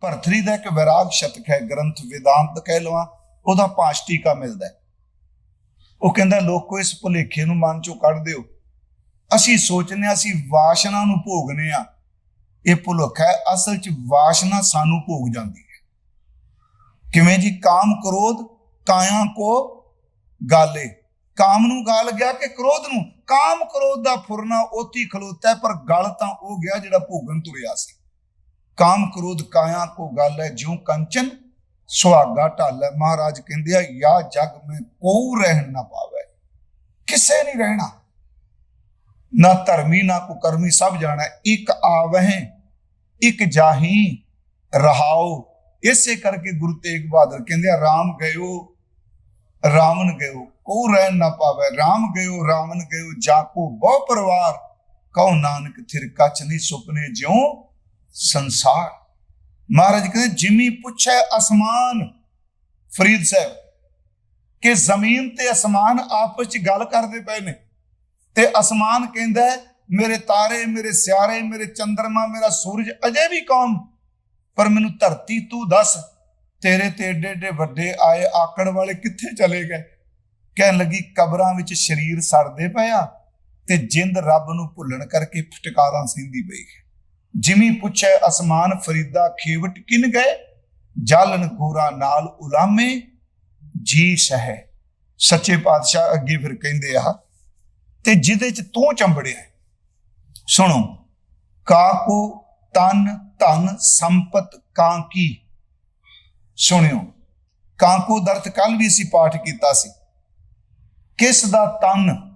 ਭਰਤਰੀ ਦਾ ਇੱਕ ਵਿਰਾਗ ਸ਼ਤਕ ਹੈ ਗ੍ਰੰਥ ਵਿਦਾਂਤ ਕਹਿ ਲਵਾਂ ਉਹਦਾ ਪਾਸ਼ਟੀਕਾ ਮਿਲਦਾ ਹੈ। ਉਹ ਕਹਿੰਦਾ ਲੋਕੋ ਇਸ ਭੁਲੇਖੇ ਨੂੰ ਮਨ ਚੋਂ ਕੱਢ ਦਿਓ। ਅਸੀਂ ਸੋਚਨੇ ਹਾਂ ਅਸੀਂ ਵਾਸ਼ਨਾ ਨੂੰ ਭੋਗਨੇ ਆ ਇਹ ਭੁਲੇਖਾ ਹੈ ਅਸਲ 'ਚ ਵਾਸ਼ਨਾ ਸਾਨੂੰ ਭੋਗ ਜਾਂਦੀ ਹੈ। ਕਿਵੇਂ ਜੀ? ਕਾਮ ਕ੍ਰੋਧ ਕਾਇਆ ਕੋ ਗਾਲੇ। ਕਾਮ ਨੂੰ ਗਾਲ ਗਿਆ ਕਿ ਕ੍ਰੋਧ ਨੂੰ? ਕਾਮ ਕ੍ਰੋਧ ਦਾ ਫੁਰਨਾ ਉਤੀ ਖਲੋਤਾ ਹੈ, ਪਰ ਗਲ ਤਾਂ ਉਹ ਗਿਆ ਜਿਹੜਾ ਭੋਗਣ ਤੁਰਿਆ ਸੀ। ਕਾਮ ਕ੍ਰੋਧ ਕਾਇਆ ਕੋ ਗੱਲ ਹੈ, ਜਿਉ ਕੰਚਨ ਸੁਹਾਗਾ ਢਾਲ ਹੈ। ਮਹਾਰਾਜ ਕਹਿੰਦੇ ਆ, ਯਾ ਜਗ ਮੈਂ ਕੋਉ ਰਹਿਣ ਨਾ ਪਾਵੇ। ਕਿਸੇ ਨਹੀਂ ਰਹਿਣਾ। ਨਾ ਧਰਮੀ, ਨਾ ਕੁਕਰਮੀ ਸਭ ਜਾਣਾ। ਇੱਕ ਆਵਹਿ, ਇੱਕ ਜਾਹੀ ਰਹਾਓ ਇਸੇ ਕਰਕੇ ਗੁਰੂ ਤੇਗ ਬਹਾਦਰ ਕਹਿੰਦੇ ਆ, ਰਾਮ ਗਇਓ, ਰਾਵਣ ਗਇਓ ਕੋ ਰਹਿਣ ਨਾ ਪਾਵੇ। ਰਾਮ ਗਇਓ, ਰਾਵਣ ਗਇਓ, ਜਾਕੋ ਬਹੁ ਪਰਿਵਾਰ। ਕਉ ਨਾਨਕ, ਥਿਰ ਕਛ ਨਹੀਂ ਸੁਪਨੇ ਜਿਉ ਸੰਸਾਰ। ਮਹਾਰਾਜ ਕਹਿੰਦੇ, ਜਿਮੀ ਪੁੱਛੇ ਅਸਮਾਨ, ਫਰੀਦ ਸਾਹਿਬ, ਕਿ ਜ਼ਮੀਨ ਤੇ ਅਸਮਾਨ ਆਪਸ ਚ ਗੱਲ ਕਰਦੇ ਪਏ ਨੇ। ਤੇ ਅਸਮਾਨ ਕਹਿੰਦਾ ਮੇਰੇ ਤਾਰੇ, ਮੇਰੇ ਸਿਆਰੇ, ਮੇਰੇ ਚੰ드ਰਮਾ ਮੇਰਾ ਸੂਰਜ ਅਜੇ ਵੀ ਕੌਮ, ਪਰ ਮੈਨੂੰ ਧਰਤੀ ਤੂੰ ਦੱਸ, ਤੇਰੇ ਤੇ ਏਡੇ ਏਡੇ ਵੱਡੇ ਆਏ ਆਕੜ ਵਾਲੇ ਕਿੱਥੇ ਚਲੇ ਗਏ? ਕਹਿਣ ਲੱਗੀ, ਕਬਰਾਂ ਵਿੱਚ ਸਰੀਰ ਸੜਦੇ ਪਿਆ ਤੇ ਜਿੰਦ ਰੱਬ ਨੂੰ ਭੁੱਲਣ ਕਰਕੇ ਫਟਕਾਰਾਂ ਸਿੰਦੀ ਪਈ ਹੈ ਜਿਮੀ ਪੁੱਛੇ ਅਸਮਾਨ ਫਰੀਦਾ ਖੇਵਟ ਕਿਨ ਗਏ? ਜਾਲਨ ਗੋਰਾ ਨਾਲ ਉਲਾਮੇ, ਜੀ ਸਹਿ। ਸੱਚੇ ਪਾਤਸ਼ਾਹ ਅੱਗੇ ਫਿਰ ਕਹਿੰਦੇ ਆ, ਤੇ ਜਿਹਦੇ ਚ ਤੂੰ ਚੰਬੜਿਆ ਸੁਣੋ ਕਾਕੂ ਤਨ ਧਨ ਸੰਪਤ ਕਾਂਕੀ ਸੁਣਿਓ ਕਾਂਕੂ ਦਰਤ ਕੱਲ ਵੀ ਅਸੀਂ ਪਾਠ ਕੀਤਾ ਸੀ। ਕਿਸ ਦਾ ਤਨ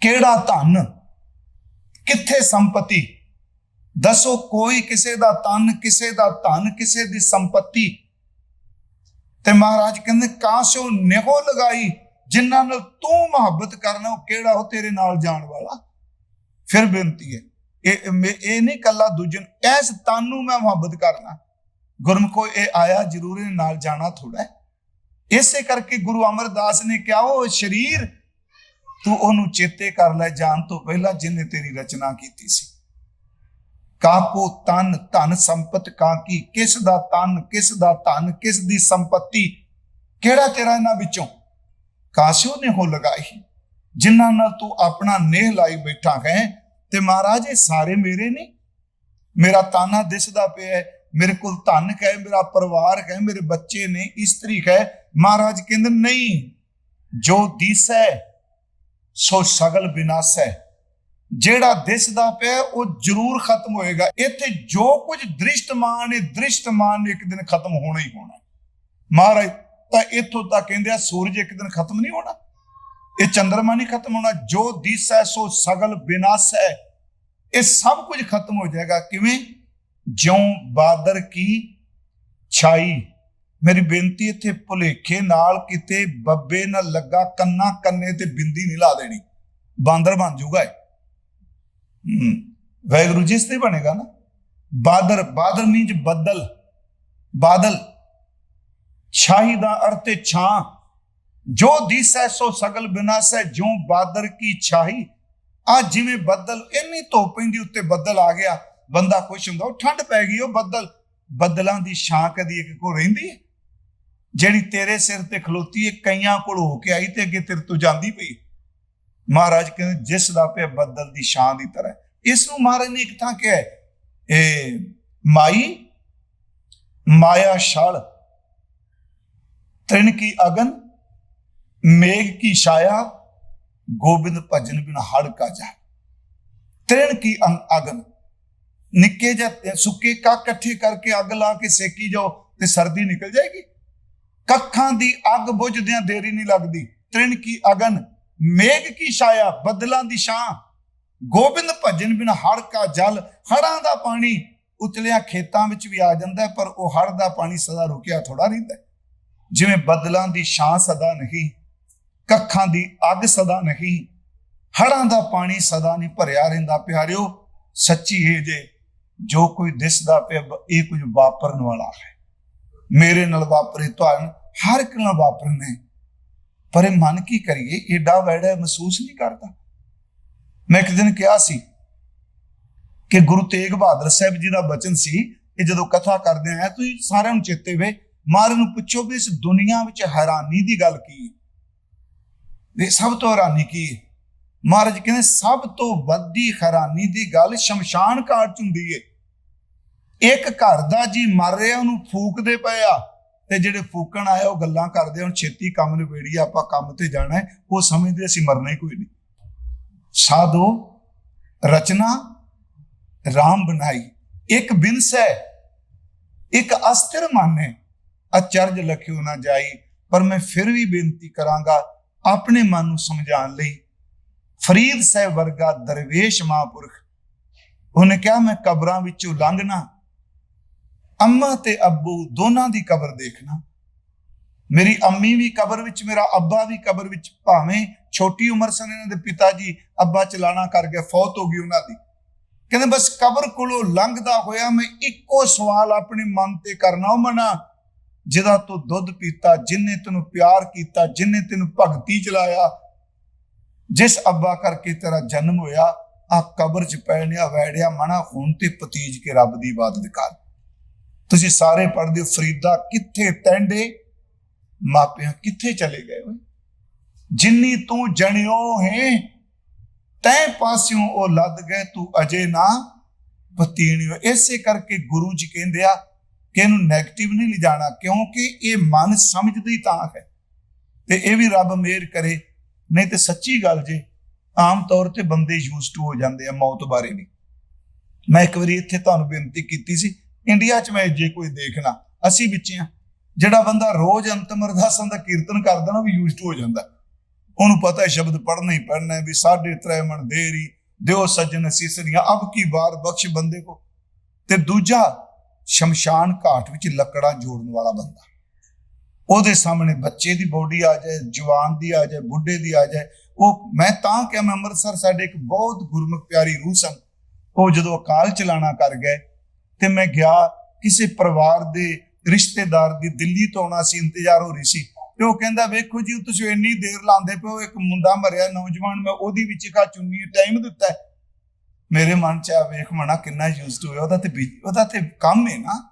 ਕਿਹੜਾ ਧਨ, ਕਿੱਥੇ ਸੰਪਤੀ? ਦੱਸੋ ਕੋਈ ਕਿਸੇ ਦਾ ਤਨ ਕਿਸੇ ਦਾ ਧਨ, ਕਿਸੇ ਦੀ ਸੰਪਤੀ। ਤੇ ਮਹਾਰਾਜ ਕਹਿੰਦੇ ਕਾਸਿਓ ਨਿਹੋ ਲਗਾਈ, ਜਿਨ੍ਹਾਂ ਨਾਲ ਤੂੰ ਮੁਹੱਬਤ ਕਰਨਾ, ਉਹ ਕਿਹੜਾ ਉਹ ਤੇਰੇ ਨਾਲ ਜਾਣ ਵਾਲਾ? ਫਿਰ ਬੇਨਤੀ ਹੈ, ਇਹ ਇਹ ਨਹੀਂ ਕੱਲਾ ਦੂਜੇ ਨੂੰ ਐਸ ਤਨ ਨੂੰ ਮੈਂ ਮੁਹੱਬਤ ਕਰਨਾ। ਗੁਰਮੁਖੋ, ਇਹ ਆਇਆ, ਜ਼ਰੂਰ ਇਹਦੇ ਨਾਲ ਜਾਣਾ ਥੋੜਾ ਇਸੇ ਕਰਕੇ ਗੁਰੂ ਅਮਰਦਾਸ ਨੇ ਕਿਹਾ ਉਹ ਸਰੀਰ, ਤੂੰ ਉਹਨੂੰ ਚੇਤੇ ਕਰ ਲੈ, ਜਾਣ ਤੋਂ ਪਹਿਲਾਂ ਜਿਨੇ ਤੇਰੀ ਰਚਨਾ ਕੀਤੀ ਸੀ। ਕਾਕੋ ਤਨ ਧਨ ਸੰਪਤ ਕਾਕੀ, ਕਿਸ ਦਾ ਤਨ ਕਿਸ ਦਾ ਧਨ, ਕਿਸ ਦੀ ਸੰਪਤੀ? ਕਿਹੜਾ ਤੇਰਾ ਇਹਨਾਂ ਵਿੱਚੋਂ? ਕਾਸਿਓ ਨੇ ਹੋ ਲਗਾਈ, ਜਿਨ੍ਹਾਂ ਨਾਲ ਤੂੰ ਆਪਣਾ ਨੇਹ ਲਾਈ ਬੈਠਾ ਹੈ ਤੇ ਮਹਾਰਾਜ ਇਹ ਸਾਰੇ ਮੇਰੇ ਨੇ। ਮੇਰਾ ਤਾਨਾ ਦਿਸਦਾ ਪਿਆ ਮੇਰੇ ਕੋਲ ਧਨ ਹੈ, ਮੇਰਾ ਪਰਿਵਾਰ ਹੈ, ਮੇਰੇ ਬੱਚੇ ਨੇ, ਇਸਤਰੀ ਹੈ। ਮਹਾਰਾਜ ਕਹਿੰਦੇ, ਨਹੀਂ, ਜੋ ਦਿਸੈ, ਸੋ ਸਗਲ ਵਿਨਾਸ਼ੈ ਜਿਹੜਾ ਦਿਸਦਾ ਪਿਆ, ਉਹ ਜ਼ਰੂਰ ਖਤਮ ਹੋਏਗਾ। ਇੱਥੇ ਜੋ ਕੁਝ ਦ੍ਰਿਸ਼ਟਮਾਨ ਹੈ ਦ੍ਰਿਸ਼ਟਮਾਨ ਇੱਕ ਦਿਨ ਖਤਮ ਹੋਣਾ ਹੀ ਹੋਣਾ। ਮਹਾਰਾਜ, ਤਾਂ ਇੱਥੋਂ ਤੱਕ ਕਹਿੰਦੇ ਆ, ਸੂਰਜ ਇੱਕ ਦਿਨ ਖਤਮ ਨਹੀਂ ਹੋਣਾ। ਇਹ ਚੰਦਰਮਾ ਨਹੀਂ ਖਤਮ ਹੋਣਾ। ਜੋ ਦਿਸੈ ਸੋ ਸਗਲ ਵਿਨਾਸ਼ੈ ਇਹ ਸਭ ਕੁਝ ਖਤਮ ਹੋ ਜਾਏਗਾ। ਕਿਵੇਂ? ਜਿਉ ਬਾਦਰ ਕੀ ਛਾਈ। ਮੇਰੀ ਬੇਨਤੀ ਇੱਥੇ ਭੁਲੇਖੇ ਨਾਲ ਕਿਤੇ ਬੱਬੇ ਨਾ ਲੱਗਾ ਕੰਨਾ ਕੰਨੇ ਤੇ ਬਿੰਦੀ ਨਹੀਂ ਲਾ ਦੇਣੀ। ਬਾਂਦਰ ਬਣ ਜਾਊਗਾ ਇਹ। ਵੈਗਰੂ ਜਿਸ ਤੇ ਬਣੇਗਾ ਨਾ। ਬਾਦਰ ਬਾਦਰ ਮੀਨਜ ਬੱਦਲ। ਬਾਦਲ। ਛਾਹੀ ਦਾ ਅਰਥ ਹੈ ਛਾਂ। ਜੋ ਦਿਸੈ, ਸੋ ਸਗਲ ਬਿਨਾਸੈ। ਜਿਉ ਬਾਦਰ ਕੀ ਛਾਹੀ ਆ ਜਿਵੇਂ ਬੱਦਲ, ਇੰਨੀ ਧੁੱਪ ਪੈਂਦੀ ਉੱਤੇ ਬੱਦਲ ਆ ਗਿਆ। ਬੰਦਾ ਖੁਸ਼ ਹੁੰਦਾ, ਉਹ ਠੰਡ ਪੈ ਗਈ, ਉਹ ਬੱਦਲ। ਬੱਦਲਾਂ ਦੀ ਛਾਂ ਕਦੀ ਇੱਕ ਕੋ ਰਹਿੰਦੀ ਹੈ? ਜਿਹੜੀ ਤੇਰੇ ਸਿਰ ਤੇ ਖਲੋਤੀ ਹੈ, ਕਈਆਂ ਕੋਲ ਹੋ ਕੇ ਆਈ ਤੇ ਅੱਗੇ ਤੇਰੇ ਤੋਂ ਜਾਂਦੀ ਪਈ ਮਹਾਰਾਜ ਕਹਿੰਦੇ, ਜਿਸ ਦਾ ਪਿਆ ਬੱਦਲ ਦੀ ਛਾਂ ਦੀ ਤਰ੍ਹਾਂ ਇਸ ਨੂੰ ਮਹਾਰਾਜ ਨੇ ਇੱਕ ਥਾਂ ਕਿਹਾ ਇਹ ਮਾਈ, ਮਾਇਆ ਛਲ, ਤ੍ਰਿਣ ਕੀ ਅਗਨ, ਮੇਘ ਕੀ ਛਾਇਆ, ਗੋਬਿੰਦ ਭਜਨ ਬਿਨ ਹੜ ਕਾ ਜਾ। ਤ੍ਰਿਣ ਕੀ ਅੰ- ਅਗਨ, ਨਿੱਕੇ ਜਾਂ ਸੁੱਕੇ ਕੱਖ ਇਕੱਠੇ ਕਰਕੇ ਅੱਗ ਲਾ ਕੇ ਸੇਕੀ ਜਾਓ ਤੇ ਸਰਦੀ ਨਿਕਲ ਜਾਏਗੀ। ਕੱਖਾਂ ਦੀ ਅੱਗ ਬੁਝਦਿਆਂ ਦੇਰੀ ਨਹੀਂ ਲੱਗਦੀ। ਤ੍ਰਿਣ ਕੀ ਅਗਨ ਮੇਘ ਕੀ ਛਾਇਆ, ਬੱਦਲਾਂ ਦੀ ਛਾਂ। ਗੋਬਿੰਦ ਭਜਨ ਬਿਨ ਹੜ ਕਾ ਜਲ, ਹੜਾਂ ਦਾ ਪਾਣੀ ਉਤਲਿਆ ਖੇਤਾਂ ਵਿੱਚ ਵੀ ਆ ਜਾਂਦਾ, ਪਰ ਉਹ ਹੜ ਦਾ ਪਾਣੀ ਸਦਾ ਰੁਕਿਆ ਥੋੜਾ ਰਹਿੰਦਾ। ਜਿਵੇਂ ਬੱਦਲਾਂ ਦੀ ਛਾਂ ਸਦਾ ਨਹੀਂ, ਕੱਖਾਂ ਦੀ ਅੱਗ ਸਦਾ ਨਹੀਂ, ਹੜਾਂ ਦਾ ਪਾਣੀ ਸਦਾ ਨਹੀਂ ਭਰਿਆ ਰਹਿੰਦਾ। ਪਿਆਰਿਓ, ਸੱਚੀ ਇਹ ਜੇ, ਜੋ ਕੋਈ ਦਿਸਦਾ ਪਿਆ, ਇਹ ਕੁਝ ਵਾਪਰਨ ਵਾਲਾ ਹੈ। ਮੇਰੇ ਨਾਲ ਵਾਪਰੇ ਤੁਹਾਨੂੰ ਹਰ ਇੱਕ ਨਾਲ ਵਾਪਰਨੇ। ਪਰ ਇਹ ਮਨ ਕੀ ਕਰੀਏ? ਏਡਾ ਵੈੜਾ ਮਹਿਸੂਸ ਨਹੀਂ ਕਰਦਾ। ਮੈਂ ਇੱਕ ਦਿਨ ਕਿਹਾ ਸੀ ਕਿ ਗੁਰੂ ਤੇਗ ਬਹਾਦਰ ਸਾਹਿਬ ਜੀ ਦਾ ਬਚਨ ਸੀ ਇਹ ਜਦੋਂ ਕਥਾ ਕਰਦੇ ਆ, ਤੁਸੀਂ ਸਾਰਿਆਂ ਨੂੰ ਚੇਤੇ ਵੇ ਮਹਾਰਾਜ ਨੂੰ ਪੁੱਛੋ ਵੀ ਇਸ ਦੁਨੀਆ ਵਿੱਚ ਹੈਰਾਨੀ ਦੀ ਗੱਲ ਕੀ ਹੈ? ਇਹ ਸਭ ਤੋਂ ਹੈਰਾਨੀ ਕੀ ਹੈ? ਮਹਾਰਾਜ ਕਹਿੰਦੇ, ਸਭ ਤੋਂ ਵੱਡੀ ਹੈਰਾਨੀ ਦੀ ਗੱਲ ਸ਼ਮਸ਼ਾਨ ਘਾਟ ਚ ਹੁੰਦੀ ਏ ਇੱਕ ਘਰ ਦਾ ਜੀ ਮਰ ਰਿਹਾ, ਉਹਨੂੰ ਫੂਕਦੇ ਪਏ ਆ। ਤੇ ਜਿਹੜੇ ਫੂਕਣ ਆਏ, ਉਹ ਗੱਲਾਂ ਕਰਦੇ ਹੁਣ ਛੇਤੀ ਕੰਮ ਨਿਬੇੜੀ ਆਪਾਂ ਕੰਮ ਤੇ ਜਾਣਾ ਹੈ, ਉਹ ਸਮਝਦੇ ਅਸੀਂ ਮਰਨਾ ਹੀ ਕੋਈ ਨਹੀਂ। ਸਾਧੋ, ਰਚਨਾ, ਰਾਮ ਬਣਾਈ, ਇੱਕ ਬਿਨਸ ਹੈ, ਇੱਕ ਅਸਥਿਰ ਮਨ ਹੈ, ਅਚਰਜ ਲਖਿਓ ਨਾ ਜਾਈ, ਪਰ ਮੈਂ ਫਿਰ ਵੀ ਬੇਨਤੀ ਕਰਾਂਗਾ, ਆਪਣੇ ਮਨ ਨੂੰ ਸਮਝਾਉਣ ਲਈ, ਫਰੀਦ ਸਾਹਿਬ ਵਰਗਾ ਦਰਵੇਸ਼ ਮਹਾਂਪੁਰਖ, ਉਹਨੇ ਕਿਹਾ, ਮੈਂ ਕਬਰਾਂ ਵਿੱਚੋਂ ਲੰਘਣਾ ਅੰਮਾ ਤੇ ਅੱਬੂ ਦੋਨਾਂ ਦੀ ਕਬਰ ਦੇਖਣਾ। ਮੇਰੀ ਅੰਮੀ ਵੀ ਕਬਰ ਵਿੱਚ, ਮੇਰਾ ਅੱਬਾ ਵੀ ਕਬਰ ਵਿੱਚ, ਭਾਵੇਂ ਛੋਟੀ ਉਮਰ ਸਨ ਇਹਨਾਂ ਦੇ ਪਿਤਾ ਜੀ ਅੱਬਾ ਚਲਾਣਾ ਕਰ ਗਏ, ਫੌਤ ਹੋ ਗਈ ਉਹਨਾਂ ਦੀ। ਕਹਿੰਦੇ, ਬਸ ਕਬਰ ਕੋਲੋਂ ਲੰਘਦਾ ਹੋਇਆ ਮੈਂ ਇੱਕੋ ਸਵਾਲ ਆਪਣੇ ਮਨ ਤੇ ਕਰਨਾ, ਉਹ ਮਨਾ, ਜਿਹਦਾ ਤੂੰ ਦੁੱਧ ਪੀਤਾ ਜਿਨੇ ਤੈਨੂੰ ਪਿਆਰ ਕੀਤਾ ਜਿਨੇ ਤੈਨੂੰ ਭਗਤੀ ਚਲਾਇਆ ਜਿਸ ਅੱਬਾ ਕਰਕੇ ਤੇਰਾ ਜਨਮ ਹੋਇਆ ਆ ਕਬਰ ਚ ਪੈਣਿਆ ਵੈੜਿਆ ਮਨਾ ਹੁਣ ਤੇ ਪਤੀਜ ਕੇ ਰੱਬ ਦੀ ਇਬਾਦਤ ਕਰ। ਤੁਸੀਂ ਸਾਰੇ ਪੜ੍ਹਦੇ ਹੋ, ਫਰੀਦਾ ਕਿੱਥੇ ਤੈਂਡੇ ਮਾਪਿਆਂ ਕਿੱਥੇ ਚਲੇ ਗਏ ਓਏ? ਜਿੰਨੀ ਤੂੰ ਜਣਿਓ ਹੈ, ਤੈ ਪਾਸਿਓਂ ਉਹ ਲੱਦ ਗਏ, ਤੂੰ ਅਜੇ ਨਾ ਪਤੀਣਿਓ ਇਸੇ ਕਰਕੇ ਗੁਰੂ ਜੀ ਕਹਿੰਦੇ ਆ ਕਿ ਇਹਨੂੰ 네ਗੇਟਿਵ ਨਹੀਂ ਲਿਜਾਣਾ, ਕਿਉਂਕਿ ਇਹ ਮਨ ਸਮਝਦੀ ਤਾਂ ਹੈ। ਤੇ ਇਹ ਵੀ ਰੱਬ ਮਿਹਰ ਕਰੇ, ਨਹੀਂ ਤੇ ਸੱਚੀ ਗੱਲ ਜੇ, ਆਮ ਤੌਰ ਤੇ ਬੰਦੇ ਯੂਜ਼ ਟੂ ਹੋ ਜਾਂਦੇ ਆ ਮੌਤ ਬਾਰੇ ਵੀ। ਮੈਂ ਇੱਕ ਵਾਰੀ ਇੱਥੇ ਤੁਹਾਨੂੰ ਬੇਨਤੀ ਕੀਤੀ ਸੀ ਇੰਡੀਆ 'ਚ ਮੈਂ ਜੇ ਕੋਈ ਦੇਖਣਾ, ਅਸੀਂ ਵਿੱਚ ਆ ਜਿਹੜਾ ਬੰਦਾ ਰੋਜ਼ ਅੰਤਮ ਅਰਦਾਸਾਂ ਦਾ ਕੀਰਤਨ ਕਰਦਾ ਨਾ, ਉਹ ਵੀ ਯੂਜ਼ ਹੋ ਜਾਂਦਾ। ਉਹਨੂੰ ਪਤਾ ਹੈ ਸ਼ਬਦ ਪੜ੍ਹਨਾ ਹੀ ਪੜ੍ਹਨਾ ਹੈ ਵੀ ਸਾਢੇ ਤਰੇ ਮਣ ਦੇਰੀ, ਦਿਓ ਸੱਜਣ ਸੀਸਰੀਆਂ, ਅਬ ਕੀ ਵਾਰ ਬਖਸ਼ ਬੰਦੇ ਕੋ। ਤੇ ਦੂਜਾ, ਸ਼ਮਸ਼ਾਨ ਘਾਟ ਵਿੱਚ ਲੱਕੜਾਂ ਜੋੜਨ ਵਾਲਾ ਬੰਦਾ। ਉਹਦੇ ਸਾਹਮਣੇ ਬੱਚੇ ਦੀ ਬੋਡੀ ਆ ਜਾਏ, ਜਵਾਨ ਦੀ ਆ ਜਾਏ, ਬੁੱਢੇ ਦੀ ਆ ਜਾਏ। ਉਹ, ਮੈਂ ਤਾਂ ਕਿ ਮੈਂ ਅੰਮ੍ਰਿਤਸਰ, ਸਾਡੇ ਇੱਕ ਬਹੁਤ ਗੁਰਮੁਖ ਪਿਆਰੀ ਰੂਹ ਸਨ। ਉਹ ਜਦੋਂ ਅਕਾਲ ਚਲਾਣਾ ਕਰ ਗਏ ਤੇ ਮੈਂ ਗਿਆ, ਕਿਸੇ ਪਰਿਵਾਰ ਦੇ ਰਿਸ਼ਤੇਦਾਰ ਦੀ ਦਿੱਲੀ ਤੋਂ ਆਉਣਾ ਸੀ, ਇੰਤਜ਼ਾਰ ਹੋ ਰਹੀ ਸੀ। ਤੇ ਉਹ ਕਹਿੰਦਾ, ਵੇਖੋ ਜੀ, ਤੁਸੀਂ ਇੰਨੀ ਦੇਰ ਲਾਉਂਦੇ ਪਏ ਹੋ, ਇੱਕ ਮੁੰਡਾ ਮਰਿਆ, ਨੌਜਵਾਨ, ਮੈਂ ਉਹਦੀ ਵਿੱਚ ਕਾ ਚੁੰਨੀ ਟਾਈਮ ਦਿੱਤਾ ਹੈ। ਮੇਰੇ ਮਨ ਚ ਆ, ਵੇਖ ਮਣਾ ਕਿੰਨਾ ਯੂਜ਼ਡ ਹੋਇਆ, ਉਹਦਾ ਤੇ ਬਿਜੀ- ਉਹਦਾ ਤੇ ਕੰਮ ਹੈ ਨਾ।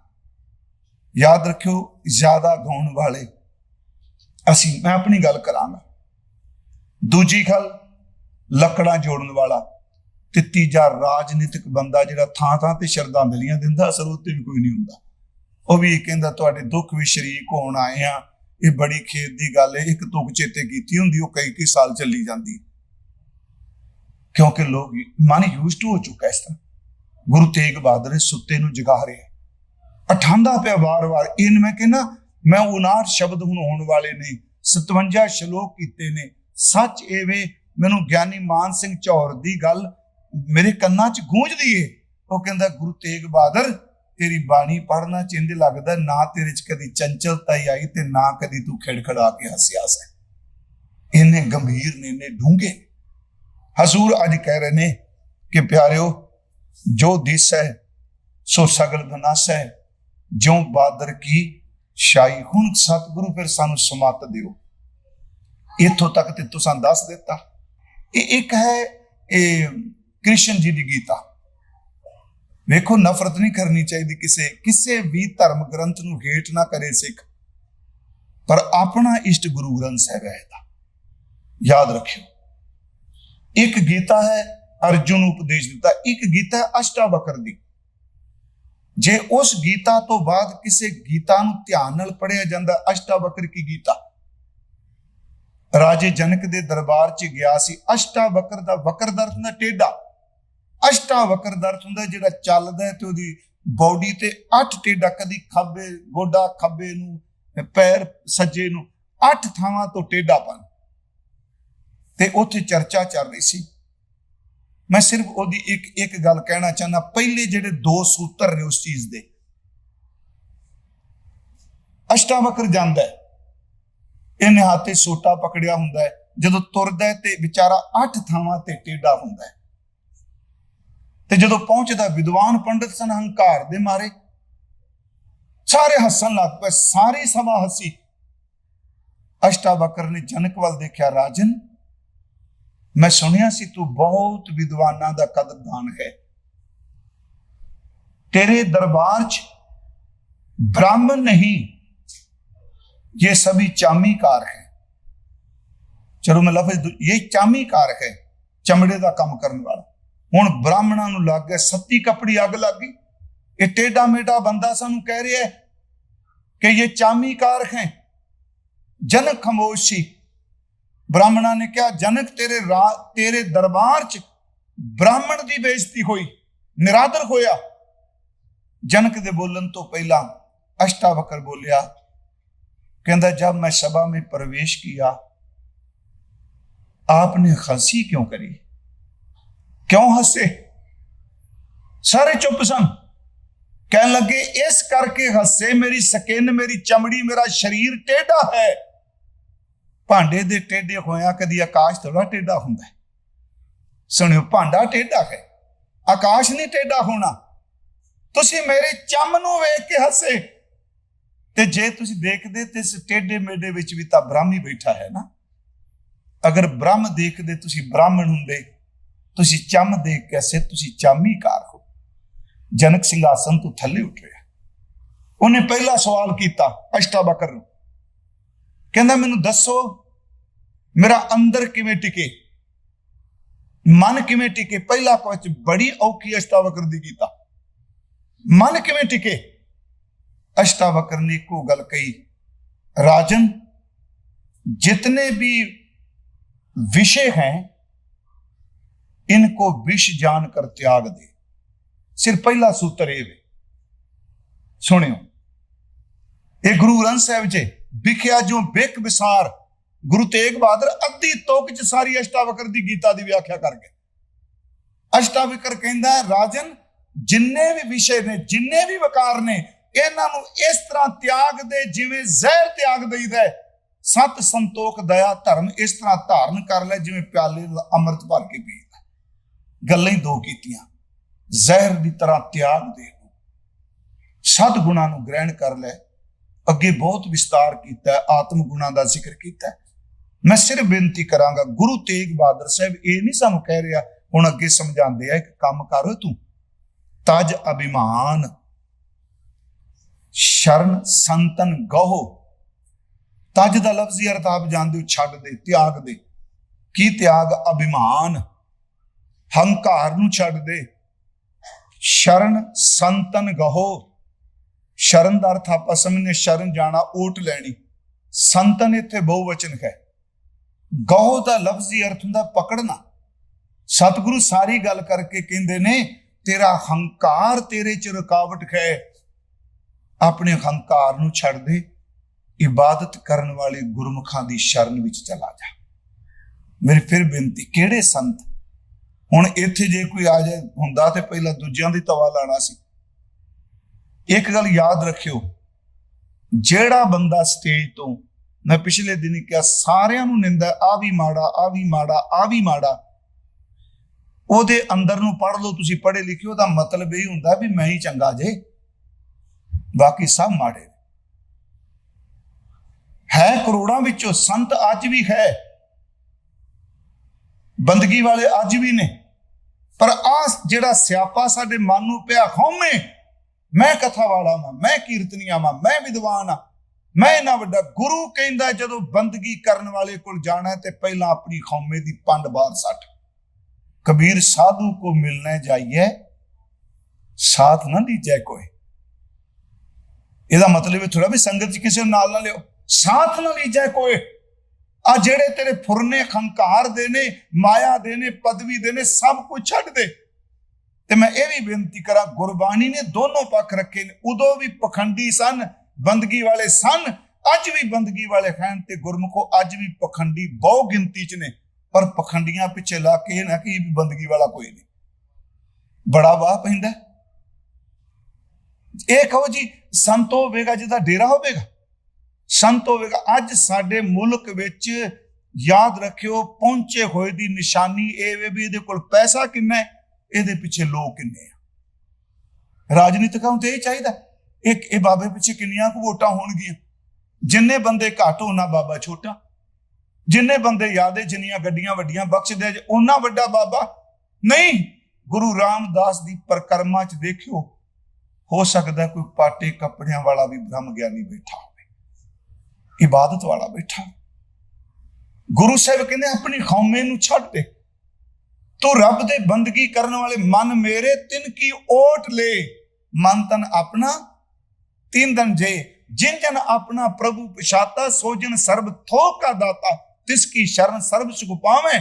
ਯਾਦ ਰੱਖਿਓ, ਜ਼ਿਆਦਾ ਗਾਉਣ ਵਾਲੇ, ਅਸੀਂ, ਮੈਂ ਆਪਣੀ ਗੱਲ ਕਰਾਂਗਾ। ਦੂਜੀ ਗੱਲ, ਲੱਕੜਾਂ ਜੋੜਨ ਵਾਲਾ। ਤੇ ਤੀਜਾ ਰਾਜਨੀਤਿਕ ਬੰਦਾ ਜਿਹੜਾ ਥਾਂ ਥਾਂ ਤੇ ਸ਼ਰਧਾਂਜਲੀਆਂ ਦਿੰਦਾ, ਅਸਲ ਉੱਤੇ ਵੀ ਕੋਈ ਨਹੀਂ ਹੁੰਦਾ। ਉਹ ਵੀ ਕਹਿੰਦਾ, ਤੁਹਾਡੇ ਦੁੱਖ ਵੀ ਸ਼ਰੀਕ ਹੋਣ ਆਏ ਆ ਇਹ ਬੜੀ ਖੇਤ ਦੀ ਗੱਲ ਹੈ, ਇੱਕ ਤੁਕ ਚੇਤੇ ਕੀਤੀ ਹੁੰਦੀ, ਉਹ ਕਈ ਕਈ ਸਾਲ ਚੱਲੀ ਜਾਂਦੀ ਕਿਉਂਕਿ ਲੋਕ ਮਨ ਯੂਜ਼ ਟੂ ਹੋ ਚੁੱਕਾ ਇਸ ਤਰ੍ਹਾਂ। ਗੁਰੂ ਤੇਗ ਬਹਾਦਰ ਸੁੱਤੇ ਨੂੰ ਜਗਾ ਰਿਹਾ ਅਠਾਂਦਾ ਪਿਆ ਵਾਰ-ਵਾਰ ਇਹਨ ਮੈਂ ਕਹਿੰਦਾ, ਮੈਂ 59 ਸ਼ਬਦ ਹੁਣ ਹੋਣ ਵਾਲੇ ਨੇ 57 ਸ਼ਲੋਕ ਕੀਤੇ ਨੇ। ਸੱਚ ਏਵੇਂ ਮੈਨੂੰ ਗਿਆਨੀ ਮਾਨ ਸਿੰਘ ਚੌਰ ਦੀ ਗੱਲ ਮੇਰੇ ਕੰਨਾਂ 'ਚ ਗੂੰਜਦੀ ਏ ਉਹ ਕਹਿੰਦਾ, ਗੁਰੂ ਤੇਗ ਬਹਾਦਰ, ਤੇਰੀ ਬਾਣੀ ਪੜਨਾ ਚਿੰਦ ਲੱਗਦਾ, ਨਾ ਤੇਰੇ 'ਚ ਕਦੀ ਚੰਚਲਤਾ ਹੀ ਆਈ ਤੇ ਨਾ ਕਦੀ ਤੂੰ ਖਿੜਖੜਾ ਕੇ ਹੱਸਿਆ ਸੈ। ਇੰਨੇ ਗੰਭੀਰ ਨੇ, ਇੰਨੇ ਡੂੰਘੇ ਹਜ਼ੂਰ ਅੱਜ ਕਹਿ ਰਹੇ ਨੇ ਕਿ ਪਿਆਰਿਓ, ਜੋ ਦਿਸ ਹੈ, ਸੋ ਸਗਲ ਬਨਾਸ ਹੈ। ਜੋ ਬਾਦਰ ਕੀ ਸ਼ਾਈ ਹੁਣ ਸਤਿਗੁਰੂ ਫਿਰ ਸਾਨੂੰ ਸਮਤ ਦਿਓ। ਇੱਥੋਂ ਤੱਕ ਤੇ ਤੁਸੀਂ ਦੱਸ ਦਿੱਤਾ। ਇਹ ਇੱਕ ਹੈ, ਇਹ ਕ੍ਰਿਸ਼ਨ ਜੀ ਦੀ ਗੀਤਾ। ਵੇਖੋ, ਨਫ਼ਰਤ ਨਹੀਂ ਕਰਨੀ ਚਾਹੀਦੀ ਕਿਸੇ ਕਿਸੇ ਵੀ ਧਰਮ ਗ੍ਰੰਥ ਨੂੰ ਹੇਟ ਨਾ ਕਰੇ ਸਿੱਖ। ਪਰ ਆਪਣਾ ਇਸ਼ਟ ਗੁਰੂ ਗ੍ਰੰਥ ਸਾਹਿਬ ਹੈ ਇਹਦਾ। ਯਾਦ ਰੱਖਿਓ, ਇੱਕ ਗੀਤਾ ਹੈ ਅਰਜੁਨ ਨੂੰ ਉਪਦੇਸ਼ ਦਿੱਤਾ, ਇੱਕ ਗੀਤਾ ਹੈ ਅਸ਼ਟਾਵਕਰ ਦੀ। ਜੇ ਉਸ ਗੀਤਾ ਤੋਂ ਬਾਅਦ ਕਿਸੇ ਗੀਤਾ ਨੂੰ ਧਿਆਨ ਨਾਲ ਪੜਿਆ ਜਾਂਦਾ, ਅਸ਼ਟਾਵਕਰ ਕੀ ਗੀਤਾ? ਰਾਜੇ ਜਨਕ ਦੇ ਦਰਬਾਰ 'ਚ ਗਿਆ ਸੀ, ਅਸ਼ਟਾਵਕਰ ਦਾ ਵਕਰ ਦਾ ਅਰਥ ਹੁੰਦਾ ਟੇਡਾ ਅਸ਼ਟਾਵਕਰ ਦਾ ਅਰਥ ਹੁੰਦਾ ਜਿਹੜਾ ਚੱਲਦਾ ਤੇ ਉਹਦੀ ਬਾਡੀ ਤੇ ਅੱਠ ਟੇਡਾ ਕਦੀ ਖੱਬੇ, ਗੋਡਾ ਖੱਬੇ ਨੂੰ ਪੈਰ ਸੱਜੇ ਨੂੰ, ਅੱਠ ਥਾਵਾਂ ਤੋਂ ਟੇਢਾਪਨ ਤੇ ਉੱਥੇ ਚਰਚਾ ਚੱਲ ਰਹੀ ਸੀ। ਮੈਂ ਸਿਰਫ ਉਹਦੀ ਇੱਕ ਇੱਕ ਗੱਲ ਕਹਿਣਾ ਚਾਹੁੰਦਾ, ਪਹਿਲੇ ਜਿਹੜੇ ਦੋ ਸੂਤਰ ਨੇ ਉਸ ਚੀਜ਼ ਦੇ। ਅਸ਼ਟਾਵਕਰ ਜਾਂਦਾ ਹੈ। ਇਹਨੇ ਹੱਥੇ ਸੋਟਾ ਪਕੜਿਆ ਹੁੰਦਾ ਹੈ। ਜਦੋਂ ਤੁਰਦਾ ਹੈ ਤੇ ਵਿਚਾਰਾ ਅੱਠ ਥਾਵਾਂ ਤੇ ਟੇਢਾ ਹੁੰਦਾ ਹੈ। ਤੇ ਜਦੋਂ ਪਹੁੰਚਦਾ ਵਿਦਵਾਨ ਪੰਡਿਤ ਸਨ ਹੰਕਾਰ ਦੇ ਮਾਰੇ ਸਾਰੇ ਹੱਸਣ ਲੱਗ ਪਏ ਸਾਰੀ ਸਭਾ ਹੱਸੀ ਅਸ਼ਟਾਵਕਰ ਨੇ ਜਨਕ ਵੱਲ ਦੇਖਿਆ ਰਾਜਨ ਮੈਂ ਸੁਣਿਆ ਸੀ ਤੂੰ ਬਹੁਤ ਵਿਦਵਾਨਾਂ ਦਾ ਕਦਰਦਾਨ ਹੈ ਤੇਰੇ ਦਰਬਾਰ 'ਚ ब्राह्मण नहीं ये सभी चामी कारक है ਚਲੋ ਮੈਂ ਲਫ਼ਜ਼ ਦੂ- ਇਹ ਚਾਮੀ ਕਾਰਕ ਹੈ ਚਮੜੇ ਦਾ ਕੰਮ ਕਰਨ ਵਾਲਾ ਹੁਣ ਬ੍ਰਾਹਮਣਾਂ ਨੂੰ ਲੱਗ ਗਿਆ ਸੱਤੀ ਕਪੜੀ ਅੱਗ ਲੱਗ ਗਈ। ਇਹ ਟੇਡਾ ਮੇਡਾ ਬੰਦਾ ਸਾਨੂੰ ਕਹਿ ਰਿਹਾ ਕਿ ਇਹ ਚਾਮੀ ਕਾਰਖ ਹੈ, ਜਨਕ ਖਮੋਸ਼ੀ। ਬ੍ਰਾਹਮਣਾਂ ਨੇ ਕਿਹਾ, ਜਨਕ ਤੇਰੇ ਰਾ, ਤੇਰੇ ਦਰਬਾਰ 'ਚ ਬ੍ਰਾਹਮਣ ਦੀ ਬੇਇੱਜ਼ਤੀ ਹੋਈ, ਨਿਰਾਦਰ ਹੋਇਆ। ਜਨਕ ਦੇ ਬੋਲਣ ਤੋਂ ਪਹਿਲਾਂ ਅਸ਼ਟਾਵਕਰ ਬੋਲਿਆ, ਕਹਿੰਦਾ ਜਦ ਮੈਂ ਸਭਾ ਮੇ ਪ੍ਰਵੇਸ਼ ਕੀਤਾ आपने खांसी ਕਿਉਂ ਕਰੀ? ਕਿਉਂ ਹੱਸੇ? ਸਾਰੇ ਚੁੱਪ ਸਨ। ਕਹਿਣ ਲੱਗੇ, ਇਸ ਕਰਕੇ ਹੱਸੇ, ਮੇਰੀ ਸਕਿਨ, ਮੇਰੀ ਚਮੜੀ, ਮੇਰਾ ਸਰੀਰ ਟੇਢਾ ਹੈ। ਭਾਂਡੇ ਦੇ ਟੇਢੇ ਹੋਇਆ ਕਦੀ ਆਕਾਸ਼ ਥੋੜਾ ਟੇਢਾ ਹੁੰਦਾ ਸੁਣਿਓ, ਭਾਂਡਾ ਟੇਢਾ ਹੈ। ਆਕਾਸ਼ ਨਹੀਂ ਟੇਢਾ ਹੋਣਾ। ਤੁਸੀਂ ਮੇਰੇ ਚੰਮ ਨੂੰ ਵੇਖ ਕੇ ਹੱਸੇ। ਤੇ ਜੇ ਤੁਸੀਂ ਦੇਖਦੇ ਤੇ ਇਸ ਟੇਢੇ ਮੇਢੇ ਵਿੱਚ ਵੀ ਤਾਂ ਬ੍ਰਹਮ ਹੀ ਬੈਠਾ ਹੈ ਨਾ। ਅਗਰ ਬ੍ਰਹਮ ਦੇਖਦੇ, ਤੁਸੀਂ ਬ੍ਰਾਹਮਣ ਹੁੰਦੇ। ਤੁਸੀਂ ਚੰਮ ਦੇਖ ਕੇ ਹੱਸੇ ਤੁਸੀਂ ਚਾਮੀਕਾਰ ਹੋ ਜਨਕ ਸਿੰਘਾਸਨ ਤੋਂ ਥੱਲੇ ਉੱਠ ਰਿਹਾ ਉਹਨੇ ਪਹਿਲਾ ਸਵਾਲ ਕੀਤਾ ਅਸ਼ਟਾਵਕਰ ਨੂੰ ਕਹਿੰਦਾ ਮੈਨੂੰ ਦੱਸੋ ਮੇਰਾ ਅੰਦਰ ਕਿਵੇਂ ਟਿਕੇ ਮਨ ਕਿਵੇਂ ਟਿਕੇ ਪਹਿਲਾ ਕੁਐਸਚਨ ਬੜੀ ਔਖੀ ਅਸ਼ਟਾਵਕਰ ਦੀ ਕੀਤਾ ਮਨ ਕਿਵੇਂ ਟਿਕੇ अष्टावक्र ने को गल कही राजन जितने भी विषय हैं इनको विष जानकर त्याग दे सिर्फ पहला सूत्र ये वे सुनियो ਇਹ ਗੁਰੂ ਗ੍ਰੰਥ ਸਾਹਿਬ 'ਚ ਵਿਖਿਆ ਜੋ ਬਿਕ ਵਿਸਾਰ ਗੁਰੂ ਤੇਗ ਬਹਾਦਰ ਅੱਧੀ ਤੋਕ 'ਚ ਸਾਰੀ ਅਸ਼ਟਾਵਕਰ ਦੀ ਗੀਤਾ ਦੀ ਵਿਆਖਿਆ ਕਰ ਗਿਆ ਅਸ਼ਟਾਵਕਰ ਕਹਿੰਦਾ ਹੈ, ਰਾਜਨ ਜਿੰਨੇ ਵੀ ਵਿਸ਼ੇ ਨੇ ਜਿੰਨੇ ਵੀ ਵਕਾਰ ਨੇ ਇਹਨਾਂ ਨੂੰ ਇਸ ਤਰ੍ਹਾਂ ਤਿਆਗ ਦੇ ਜਿਵੇਂ ਜ਼ਹਿਰ ਤਿਆਗ ਦਈਦਾ ਹੈ। ਸਤ ਸੰਤੋਖ ਦਇਆ ਧਰਮ ਇਸ ਤਰ੍ਹਾਂ ਧਾਰਨ ਕਰ ਲੈ ਜਿਵੇਂ ਪਿਆਲੇ ਨਾਲ ਅੰਮ੍ਰਿਤ ਭਰ ਕੇ ਪੀਦਾ ਗੱਲਾਂ ਹੀ ਦੋ ਕੀਤੀਆਂ। ਜ਼ਹਿਰ ਦੀ ਤਰ੍ਹਾਂ ਤਿਆਗ ਦੇ ਸਤ ਗੁਣਾਂ ਨੂੰ ਗ੍ਰਹਿਣ ਕਰ ਲੈ। ਅੱਗੇ ਬਹੁਤ ਵਿਸਤਾਰ ਕੀਤਾ ਆਤਮ ਗੁਣਾਂ ਦਾ ਜ਼ਿਕਰ ਕੀਤਾ। ਮੈਂ ਸਿਰਫ ਬੇਨਤੀ ਕਰਾਂਗਾ, ਗੁਰੂ ਤੇਗ ਬਹਾਦਰ ਸਾਹਿਬ ਇਹ ਨਹੀਂ ਸਾਨੂੰ ਕਹਿ ਰਿਹਾ, ਹੁਣ ਅੱਗੇ ਸਮਝਾਉਂਦੇ ਆ, ਇੱਕ ਕੰਮ ਕਰ ਤੂੰ। ਤਜ ਅਭਿਮਾਨ, ਸ਼ਰਨ ਸੰਤਨ ਗਹੋ। ਤਜ ਦਾ ਲਫ਼ਜ਼ੀ ਅਰਥ ਆਪ ਜਾਣਦੇ ਹੋ, ਛੱਡ ਦੇ, ਤਿਆਗ ਦੇ। ਕੀ ਤਿਆਗ? ਅਭਿਮਾਨ। ਹੰਕਾਰ ਨੂੰ ਛੱਡ ਦੇ। ਸ਼ਰਨ ਸੰਤਨ ਗਹੋ। ਸ਼ਰਨ ਦਾ ਅਰਥ ਆਪਾਂ ਸਮਝਨੇ ਸ਼ਰਨ ਜਾਣਾ ਓਟ ਲੈਣੀ। ਸੰਤਨ ਇੱਥੇ ਬਹੁਵਚਨ ਹੈ। ਗਹੋ ਦਾ ਲਫ਼ਜ਼ੀ ਅਰਥ ਹੁੰਦਾ ਪਕੜਨਾ। ਸਤਿਗੁਰੂ ਸਾਰੀ ਗੱਲ ਕਰਕੇ ਕਹਿੰਦੇ ਨੇ, ਤੇਰਾ ਹੰਕਾਰ ਤੇਰੇ ਚ ਰੁਕਾਵਟ ਹੈ। ਆਪਣੇ ਹੰਕਾਰ ਨੂੰ ਛੱਡ ਦੇ। ਇਬਾਦਤ ਕਰਨ ਵਾਲੇ ਗੁਰਮੁਖਾਂ ਦੀ ਸ਼ਰਨ ਵਿੱਚ ਚਲਾ ਜਾ। ਮੇਰੀ ਫਿਰ ਬੇਨਤੀ, ਕਿਹੜੇ ਸੰਤ ਹੁਣ ਇੱਥੇ ਜੇ ਕੋਈ ਆ ਜਾ ਹੁੰਦਾ ਤੇ ਪਹਿਲਾਂ ਦੂਜਿਆਂ ਦੀ ਤਵਾ ਲਾਣਾ ਸੀ। ਇੱਕ ਗੱਲ ਯਾਦ ਰੱਖਿਓ, ਜਿਹੜਾ ਬੰਦਾ ਸਟੇਜ ਤੋਂ ਮੈਂ ਪਿਛਲੇ ਦਿਨ ਕਿਹਾ, ਸਾਰਿਆਂ ਨੂੰ ਨਿੰਦਾ ਆ ਵੀ ਮਾੜਾ ਆ ਵੀ ਮਾੜਾ ਆ ਵੀ ਮਾੜਾ। ਉਹਦੇ ਅੰਦਰ ਨੂੰ ਪੜ੍ਹ ਲਓ, ਤੁਸੀਂ ਪੜ੍ਹੇ ਲਿਖੇ ਉਹਦਾ ਮਤਲਬ ਇਹ ਹੁੰਦਾ ਵੀ ਮੈਂ ਹੀ ਚੰਗਾ ਜੇ। ਬਾਕੀ ਸਭ ਮਾੜੇ ਨੇ। ਹੈ ਕਰੋੜਾਂ ਵਿੱਚੋਂ ਸੰਤ ਅੱਜ ਵੀ ਹੈ। ਬੰਦਗੀ ਵਾਲੇ ਅੱਜ ਵੀ ਨੇ। ਪਰ ਆ ਜਿਹੜਾ ਸਿਆਪਾ ਸਾਡੇ ਮਨ ਨੂੰ ਪਿਆ, ਖੌਮੇ, ਮੈਂ ਕਥਾ ਵਾਲਾ ਵਾਂ, ਮੈਂ ਕੀਰਤਨੀਆ ਵਾਂ, ਮੈਂ ਵਿਦਵਾਨ ਹਾਂ ਮੈਂ ਇੰਨਾ ਵੱਡਾ ਗੁਰੂ ਕਹਿੰਦਾ ਜਦੋਂ ਬੰਦਗੀ ਕਰਨ ਵਾਲੇ ਕੋਲ ਜਾਣਾ ਤੇ ਪਹਿਲਾਂ ਆਪਣੀ ਖੌਮੇ ਦੀ ਪੰਡ ਬਾਹਰ ਸੱਟ। ਕਬੀਰ ਸਾਧੂ ਕੋ ਮਿਲਣੇ ਜਾਈਏ, ਸਾਥ ਨਾ ਦੀਜੈ ਕੋਈ। ਇਹਦਾ ਮਤਲਬ ਇਹ ਥੋੜਾ ਵੀ ਸੰਗਤ ਚ ਕਿਸੇ ਨਾਲ ਨਾ ਲਿਓ। ਸਾਥ ਨਾ ਲੀਜੈ ਕੋਈ। ਆ ਜਿਹੜੇ ਤੇਰੇ ਫੁਰਨੇ ਖੰਕਾਰ ਦੇ ਨੇ, ਮਾਇਆ ਦੇ ਨੇ, ਪਦਵੀ ਦੇ ਨੇ, ਸਭ ਕੁਝ ਛੱਡ ਦੇ। ਤੇ ਮੈਂ ਇਹ ਵੀ ਬੇਨਤੀ ਕਰਾਂ, ਗੁਰਬਾਣੀ ਨੇ ਦੋਨੋਂ ਪੱਖ ਰੱਖੇ ਨੇ। ਉਦੋਂ ਵੀ ਪਖੰਡੀ ਸਨ, ਬੰਦਗੀ ਵਾਲੇ ਸਨ, ਅੱਜ ਵੀ ਬੰਦਗੀ ਵਾਲੇ ਹਨ ਤੇ ਗੁਰਮੁਖੋ, ਅੱਜ ਵੀ ਪਖੰਡੀ ਬਹੁ ਗਿਣਤੀ ਚ ਨੇ। ਪਰ ਪਖੰਡੀਆਂ ਪਿੱਛੇ ਲਾ ਕੇ ਇਹ ਨਾ ਕਿ ਵੀ ਬੰਦਗੀ ਵਾਲਾ ਕੋਈ ਨਹੀਂ। ਬੜਾ ਵਾਹ ਪੈਂਦਾ। ਇਹ ਕਹੋ ਜੀ, ਸੰਤ ਹੋਵੇਗਾ ਜਿਹਦਾ ਡੇਰਾ ਹੋਵੇਗਾ। ਸੰਤ ਹੋਵੇਗਾ। ਅੱਜ ਸਾਡੇ ਮੁਲਕ ਵਿੱਚ ਯਾਦ ਰੱਖਿਓ, ਪਹੁੰਚੇ ਹੋਏ ਦੀ ਨਿਸ਼ਾਨੀ ਇਹ ਵੇ ਵੀ ਇਹਦੇ ਕੋਲ ਪੈਸਾ ਕਿੰਨਾ ਹੈ, ਇਹਦੇ ਪਿੱਛੇ ਲੋਕ ਕਿੰਨੇ ਆ। ਰਾਜਨੀਤਿਕਾਂ ਨੂੰ ਤੇ ਇਹ ਚਾਹੀਦਾ ਇੱਕ ਇਹ ਬਾਬੇ ਪਿੱਛੇ ਕਿੰਨੀਆਂ ਕੁ ਵੋਟਾਂ ਹੋਣਗੀਆਂ। ਜਿੰਨੇ ਬੰਦੇ ਘੱਟ ਉਹਨਾਂ ਬਾਬਾ ਛੋਟਾ। ਜਿੰਨੇ ਬੰਦੇ ਯਾਦੇ ਜਿੰਨੀਆਂ ਗੱਡੀਆਂ ਵੱਡੀਆਂ ਬਖਸ਼ਦੇ ਜੇ ਉਹਨਾਂ ਵੱਡਾ ਬਾਬਾ ਨਹੀਂ, ਗੁਰੂ ਰਾਮਦਾਸ ਦੀ ਪਰਕਰਮਾ ਚ ਦੇਖਿਓ, ਹੋ ਸਕਦਾ ਕੋਈ ਪਾਟੇ ਕੱਪੜਿਆਂ ਵਾਲਾ ਵੀ ਬ੍ਰਹਮ ਗਿਆਨੀ ਬੈਠਾ। ਇਬਾਦਤ ਵਾਲਾ ਬੈਠਾ। ਗੁਰੂ ਸਾਹਿਬ ਕਹਿੰਦੇ, ਆਪਣੀ ਖੌਮੇ ਨੂੰ ਛੱਡ ਦੇ। ਤੂੰ ਰੱਬ ਦੇ ਬੰਦਗੀ ਕਰਨ ਵਾਲੇ ਮਨ ਮੇਰੇ, ਤਿਨ ਕੀ ਓਟ ਲੈ। ਮਨ ਤਨ ਆਪਣਾ, ਤਿੰਨ ਦਿਨ ਜੇ। ਜਿਨ ਜਨ ਆਪਣਾ ਪ੍ਰਭੂ ਪਛਾਤਾ ਸੋਜਨ ਸਰਬ ਥੋਕਾ ਦਾਤਾ। ਤਿਸ ਕੀ ਸ਼ਰਨ ਸਰਬ ਸੁਖ ਪਾਵੇਂ।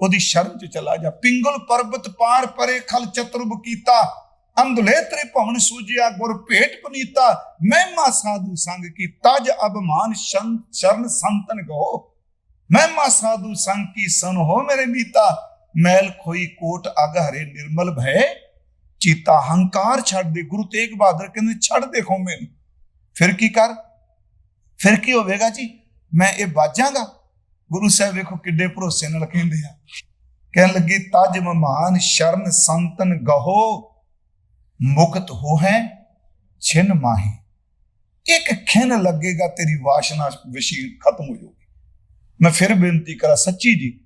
ਉਹਦੀ ਸ਼ਰਨ ਚ ਚਲਾ ਜਾ। ਪਿੰਗਲ ਪਰਬਤ ਪਾਰ ਪਰੇ ਖਲ ਚਤੁਰਬ ਕੀਤਾ। ਅੰਧਲੇ ਤ੍ਰਿ ਭਵਨ ਸੂਜਿਆ ਗੁਰ ਭੇਟ ਪਨੀਤਾ, ਮਹਿਮਾ ਸਾਧੂ ਸੰਗ ਕੀ ਤਜ ਅਬਮਾਨ ਸ਼ਰਨ ਸੰਤਨ ਗੋ। ਮਹਿਮਾ ਸਾਧੂ ਸੰਗ ਕੀ ਸਨ ਹੋ ਮੇਰੇ ਮੀਤਾ, ਮੈਲ ਖੋਈ ਕੋਟ ਅਗ ਹਰੇ ਨਿਰਮਲ ਭੈ ਚੀਤਾ ਹੰਕਾਰ ਛੱਡ ਦੇ, ਗੁਰੂ ਤੇਗ ਬਹਾਦਰ ਕਹਿੰਦੇ ਛੱਡ ਦੇ ਖੌਮੇ ਨੂੰ ਫਿਰ ਕੀ ਕਰ? ਫਿਰ ਕੀ ਹੋਵੇਗਾ ਜੀ? ਮੈਂ ਇਹ ਬਾਜਾਂਗਾ। ਗੁਰੂ ਸਾਹਿਬ ਵੇਖੋ ਕਿੱਡੇ ਭਰੋਸੇ ਨਾਲ ਕਹਿੰਦੇ ਆ। ਕਹਿਣ ਲੱਗੇ, ਤਜ ਮਹਾਨ ਸ਼ਰਨ ਸੰਤਨ ਗਹੋ। ਮੁਕਤ ਹੋ ਹੈ ਛਿਨ ਮਾਹੀ। ਇੱਕ ਖਿਨ ਲੱਗੇਗਾ ਤੇਰੀ ਵਾਸ਼ਨਾ ਵਿਸ਼ੀ ਖਤਮ ਹੋ ਜਾਊਗੀ। ਮੈਂ ਫਿਰ ਬੇਨਤੀ ਕਰਾਂ, ਸੱਚੀ ਜੀ,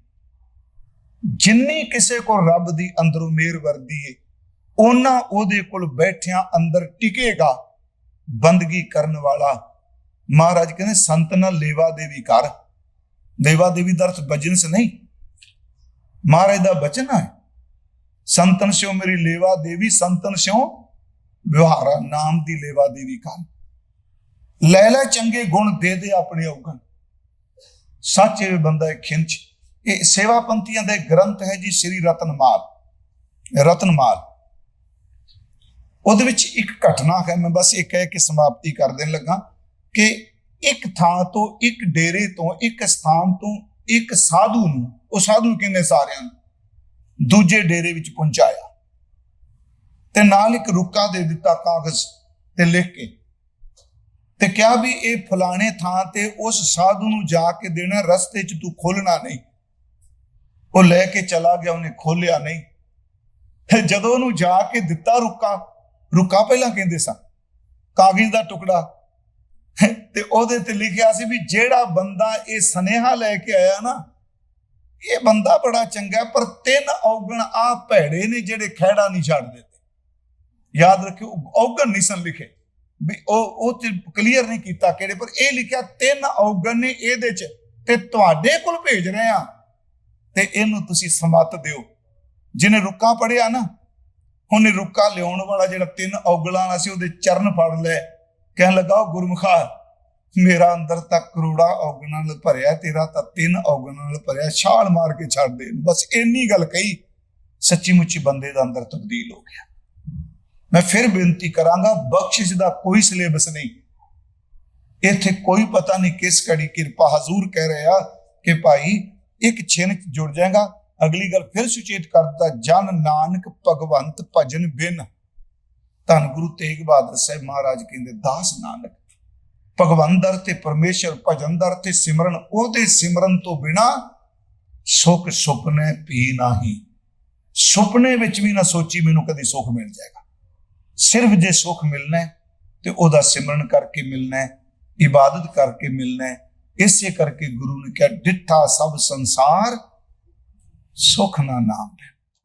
ਜਿੰਨੀ ਕਿਸੇ ਕੋਲ ਰੱਬ ਦੀ ਅੰਦਰੋਂ ਮਿਹਰ ਵਰਦੀ ਏ ਉਹਨਾਂ ਉਹਦੇ ਕੋਲ ਬੈਠਿਆਂ ਅੰਦਰ ਟਿਕੇਗਾ ਬੰਦਗੀ ਕਰਨ ਵਾਲਾ। ਮਹਾਰਾਜ ਕਹਿੰਦੇ, ਸੰਤ ਨਾਲ ਲੇਵਾ ਦੇਵੀ ਕਰ। ਦੇਵਾ ਦੇਵੀ ਦਾ ਅਰਥ ਬਜਨਸ ਨਹੀਂ। ਮਹਾਰਾਜ ਦਾ ਬਚਨ ਹੈ ਸੰਤਨ ਸਿਓ ਮੇਰੀ ਲੇਵਾ ਦੇਵੀ, ਸੰਤਨ ਸਿਓ ਵਿਵਹਾਰਾ ਨਾਮ ਦੀ ਲੇਵਾ ਦੇਵੀ ਕਰ ਲੈ ਲੈ ਚੰਗੇ ਗੁਣ, ਦੇ ਦੇ ਆਪਣੇ ਔਗਣ। ਸੱਚ ਇਹ ਬੰਦਾ ਇਹ ਖਿੰਚ। ਇਹ ਸੇਵਾ ਪੰਥੀਆਂ ਦਾ ਗ੍ਰੰਥ ਹੈ ਜੀ, ਸ੍ਰੀ ਰਤਨਮਾਲ ਰਤਨਮਾਲ ਉਹਦੇ ਵਿੱਚ ਇੱਕ ਘਟਨਾ ਹੈ, ਮੈਂ ਬਸ ਇਹ ਕਹਿ ਕੇ ਸਮਾਪਤੀ ਕਰ ਦੇਣ ਲੱਗਾ ਕਿ ਇੱਕ ਥਾਂ ਤੋਂ ਇੱਕ ਡੇਰੇ ਤੋਂ ਇੱਕ ਸਥਾਨ ਤੋਂ ਇੱਕ ਸਾਧੂ ਨੂੰ, ਉਹ ਸਾਧੂ ਕਹਿੰਦੇ ਸਾਰਿਆਂ ਨੂੰ? ਦੂਜੇ ਡੇਰੇ ਵਿੱਚ ਪਹੁੰਚਾਇਆ ਤੇ ਨਾਲ ਇੱਕ ਰੁੱਕਾ ਦੇ ਦਿੱਤਾ ਕਾਗਜ਼ ਤੇ ਲਿਖ ਕੇ ਤੇ ਕਿਹਾ ਵੀ ਇਹ ਫਲਾਣੇ ਥਾਂ ਤੇ ਉਸ ਸਾਧੂ ਨੂੰ ਜਾ ਕੇ ਦੇਣਾ, ਰਸਤੇ 'ਚ ਤੂੰ ਖੋਲਣਾ ਨਹੀਂ। ਉਹ ਲੈ ਕੇ ਚਲਾ ਗਿਆ, ਉਹਨੇ ਖੋਲਿਆ ਨਹੀਂ। ਫਿਰ ਜਦੋਂ ਉਹਨੂੰ ਜਾ ਕੇ ਦਿੱਤਾ ਰੁੱਕਾ ਰੁੱਕਾ ਪਹਿਲਾਂ ਕਹਿੰਦੇ ਸਨ, ਕਾਗਜ਼ ਦਾ ਟੁਕੜਾ। ਤੇ ਉਹਦੇ ਤੇ ਲਿਖਿਆ ਸੀ ਵੀ ਜਿਹੜਾ ਬੰਦਾ ਇਹ ਸਨੇਹਾ ਲੈ ਕੇ ਆਇਆ ਨਾ ਇਹ ਬੰਦਾ ਬੜਾ ਚੰਗਾ ਪਰ ਤਿੰਨ ਔਗਣ ਆ ਭੈੜੇ ਨੇ ਜਿਹੜੇ ਖਹਿੜਾ ਨਹੀਂ ਛੱਡ ਦਿੱਤੇ। ਯਾਦ ਰੱਖਿਓ, ਔਗਣ ਨਹੀਂ ਸਨ ਲਿਖੇ। ਵੀ ਉਹ ਉਹ ਤੇ ਕਲੀਅਰ ਨਹੀਂ ਕੀਤਾ ਕਿਹੜੇ, ਪਰ ਇਹ ਲਿਖਿਆ ਤਿੰਨ ਔਗਣ ਨੇ ਇਹਦੇ ਚ। ਤੇ ਤੁਹਾਡੇ ਕੋਲ ਭੇਜ ਰਹੇ ਆ ਤੇ ਇਹਨੂੰ ਤੁਸੀਂ ਸਮਤ ਦਿਓ। ਜਿਹਨੇ ਰੁੱਕਾ ਪੜਿਆ ਨਾ, ਉਹਨੇ ਰੁੱਕਾ ਲਿਆਉਣ ਵਾਲਾ ਜਿਹੜਾ ਤਿੰਨ ਔਗਲਾਂ ਵਾਲਾ ਸੀ, ਉਹਦੇ ਚਰਨ ਫੜ ਲਏ। ਕਹਿਣ ਲੱਗਾ, ਉਹ ਗੁਰਮੁਖਾ ਮੇਰਾ ਅੰਦਰ ਤਾਂ ਕਰੋੜਾ ਔਗਣਾਂ ਨਾਲ ਭਰਿਆ, ਤੇਰਾ ਤਾਂ ਤਿੰਨ ਔਗਣਾਂ ਨਾਲ ਭਰਿਆ, ਛਾਲ ਮਾਰ ਕੇ ਛੱਡ ਦੇ। ਬਸ ਇੰਨੀ ਗੱਲ ਕਹੀ ਸੱਚੀ ਮੁੱਚੀ ਬੰਦੇ ਦਾ ਅੰਦਰ ਤਬਦੀਲ ਹੋ ਗਿਆ। ਮੈਂ ਫਿਰ ਬੇਨਤੀ ਕਰਾਂਗਾ, ਬਖਸ਼ਿਸ਼ ਦਾ ਕੋਈ ਸਿਲੇਬਸ ਨਹੀਂ। ਇੱਥੇ ਕੋਈ ਪਤਾ ਨਹੀਂ ਕਿਸ ਕੜੀ ਕਿਰਪਾ ਹਜ਼ੂਰ ਕਹਿ ਰਿਹਾ ਕਿ ਭਾਈ ਇੱਕ ਛਿਨ ਚ ਜੁੜ ਜਾਏਗਾ, ਅਗਲੀ ਗੱਲ ਫਿਰ ਸੁਚੇਤ ਕਰ ਦਿੱਤਾ, ਜਨ ਨਾਨਕ ਭਗਵੰਤ ਭਜਨ ਬਿਨ। ਧੰਨ ਗੁਰੂ ਤੇਗ ਬਹਾਦਰ ਸਾਹਿਬ ਮਹਾਰਾਜ ਕਹਿੰਦੇ, ਦਾਸ ਨਾਨਕ। ਭਗਵੰਦਰ ਤੇ ਪਰਮੇਸ਼ਰ ਭਜਨਦਰ ਤੇ ਸਿਮਰਨ, ਉਹਦੇ ਸਿਮਰਨ ਤੋਂ ਬਿਨਾ ਸੁਖ ਸੁਪਨੇ ਵੀ ਨਹੀਂ। ਸੁਪਨੇ ਵਿੱਚ ਵੀ ਨਾ ਸੋਚੀ ਮੈਨੂੰ ਕਦੀ ਸੁਖ ਮਿਲ ਜਾਏਗਾ। ਸਿਰਫ ਜੇ ਸੁਖ ਮਿਲਣਾ ਹੈ, ਤੇ ਉਹਦਾ ਸਿਮਰਨ ਕਰਕੇ ਮਿਲਣਾ ਇਬਾਦਤ ਕਰਕੇ ਮਿਲਣਾ ਇਸੇ ਕਰਕੇ ਗੁਰੂ ਨੇ ਕਿਹਾ, ਡਿੱਠਾ ਸਭ ਸੰਸਾਰ ਸੁਖ ਨਾ ਨਾਮ ਹੈ